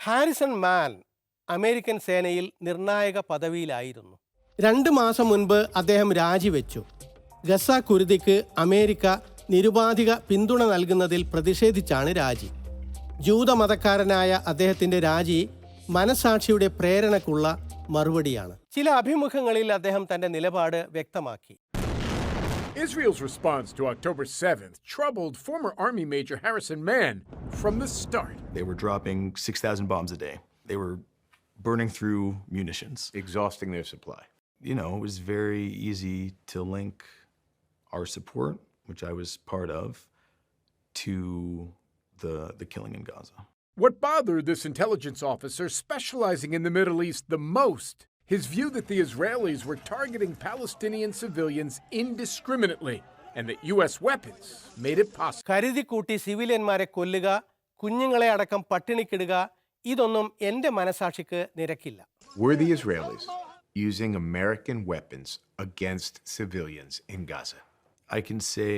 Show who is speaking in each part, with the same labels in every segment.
Speaker 1: Harrison മാൻ American സേനയിൽ നിർണായക പദവിയിലായിരുന്നു. രണ്ട് മാസം മുൻപ് അദ്ദേഹം രാജിവെച്ചു. ഗസ കുരുതിക്ക് അമേരിക്ക നിരുപാധിക പിന്തുണ നൽകുന്നതിൽ പ്രതിഷേധിച്ചാണ് രാജി. ജൂതമതക്കാരനായ അദ്ദേഹത്തിന്റെ രാജി മനസാക്ഷിയുടെ പ്രേരണക്കുള്ള മറുപടിയാണ്. ചില അഭിമുഖങ്ങളിൽ അദ്ദേഹം തന്റെ നിലപാട് വ്യക്തമാക്കി.
Speaker 2: Israel's response to October 7th troubled former Army Major Harrison Mann from the start.
Speaker 3: They were dropping 6,000 bombs a day. They were burning through munitions.
Speaker 4: exhausting their supply.
Speaker 3: You know, it was very easy to link our support, which I was part of, to the, the killing in Gaza.
Speaker 2: What bothered this intelligence officer specializing in the Middle East the most? His view that the Israelis were targeting Palestinian civilians indiscriminately and that U.S. weapons made it possible.
Speaker 1: കരുതിക്കൂട്ടി സിവിലിയന്മാരെ കൊല്ലുക കുഞ്ഞുങ്ങളെ അടക്കം പട്ടിണിക്കിടുക ഇതൊന്നും എൻ്റെ മനസാക്ഷിക്ക് നിരക്കില്ല
Speaker 4: Were the Israelis using American weapons against civilians in Gaza?
Speaker 3: I can say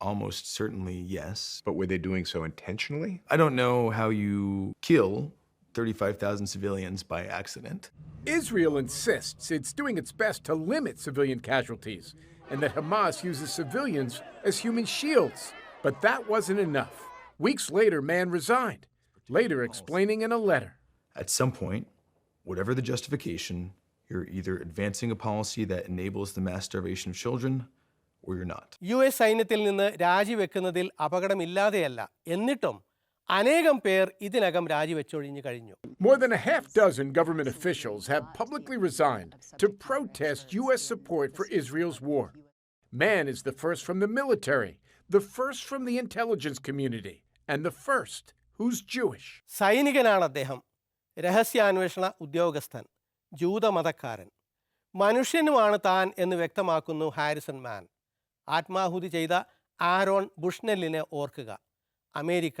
Speaker 3: almost certainly yes.
Speaker 4: But were they doing so intentionally?
Speaker 3: I don't know how you kill 35,000 civilians by accident.
Speaker 2: Israel insists it's doing its best to limit civilian casualties and that Hamas uses civilians as human shields. But that wasn't enough. Weeks later, Mann resigned, later explaining in a letter.
Speaker 3: At some point, whatever the justification, you're either advancing a policy that enables the mass starvation of children or you're not.
Speaker 1: U S സൈന്യത്തിൽ നിന്ന് രാജിവെക്കുന്നതിൽ അപകടമില്ലാതെയല്ല എന്നിട്ടും അനേകം പേർ ഇതിനകം രാജിവെച്ചൊഴിഞ്ഞു കഴിഞ്ഞു
Speaker 2: More than a half dozen government officials have publicly resigned to protest U.S. support for Israel's war. Mann is the first from the military, the first from the intelligence community, and the first who's Jewish.
Speaker 1: സൈനികനാണ് അദ്ദേഹം രഹസ്യാന്വേഷണ ഉദ്യോഗസ്ഥൻ ജൂതമതക്കാരൻ മനുഷ്യനുമാണ് താൻ എന്ന് വ്യക്തമാക്കുന്നു Harrison മാൻ ആത്മാഹുതി ചെയ്ത Aaron ബുഷ്നെല്ലിനെ ഓർക്കുക America